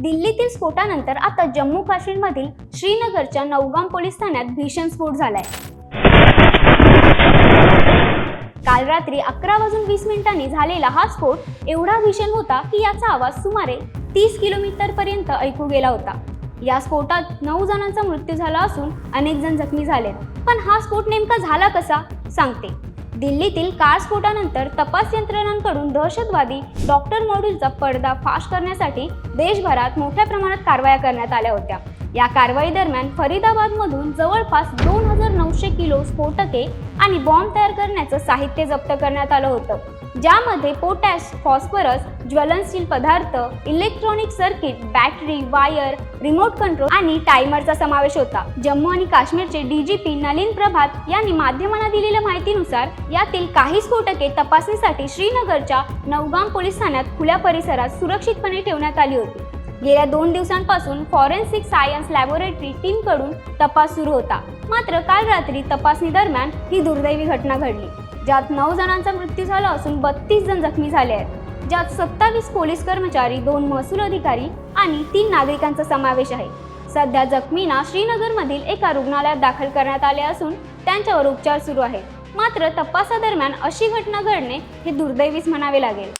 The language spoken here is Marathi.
दिल्लीतील स्फोटानंतर आता जम्मू काश्मीरमधील श्रीनगरच्या नौगाम पोलीस ठाण्यात भीषण स्फोट झालाय. काल रात्री अकरा वाजून वीस मिनिटांनी झालेला हा स्फोट एवढा भीषण होता की याचा आवाज सुमारे तीस किलोमीटर पर्यंत ऐकू गेला होता. या स्फोटात नऊ जणांचा मृत्यू झाला असून अनेक जण जखमी झालेत. पण हा स्फोट नेमका झाला कसा? सांगते. दिल्लीतील कार स्फोटानंतर तपास यंत्रणांकडून दहशतवादी डॉक्टर मॉड्यूलचा पडदा फाश करण्यासाठी देशभरात मोठ्या प्रमाणात कारवाया करण्यात आल्या होत्या. या कारवाई दरम्यान फरीदाबादमधून जवळपास दोन हजार नऊशे किलो स्फोटके आणि बॉम्ब तयार करण्याचं साहित्य जप्त करण्यात आलं होतं. ज्यामध्ये पोटॅश फॉस्फरस ज्वलनशील पदार्थ electronic circuit battery wire remote control आणि टायमरचा समावेश होता. जम्मू आणि काश्मीरचे डीजीपी नलिन प्रभात यांनी माध्यमांना दिलेल्या माहितीनुसार यातील काही स्फोटके तपासणीसाठी श्रीनगरच्या नवगाम पोलीस ठाण्यात खुल्या परिसरात सुरक्षितपणे ठेवण्यात आली होती. गेल्या दोन दिवसांपासून फॉरेन्सिक सायन्स लॅबोरेटरी टीमकडून तपास सुरू होता. मात्र काल रात्री तपासणी दरम्यान ही दुर्दैवी घटना घडली. ज्यात नऊ जणांचा मृत्यू झाला असून बत्तीस जण जखमी झाले आहेत. ज्यात सत्तावीस पोलीस कर्मचारी दोन महसूल अधिकारी आणि तीन नागरिकांचा समावेश आहे. सध्या जखमींना श्रीनगरमधील एका रुग्णालयात दाखल करण्यात आले असून त्यांच्यावर उपचार सुरू आहेत. मात्र तपासादरम्यान अशी घटना घडणे हे दुर्दैवीच म्हणावे लागेल.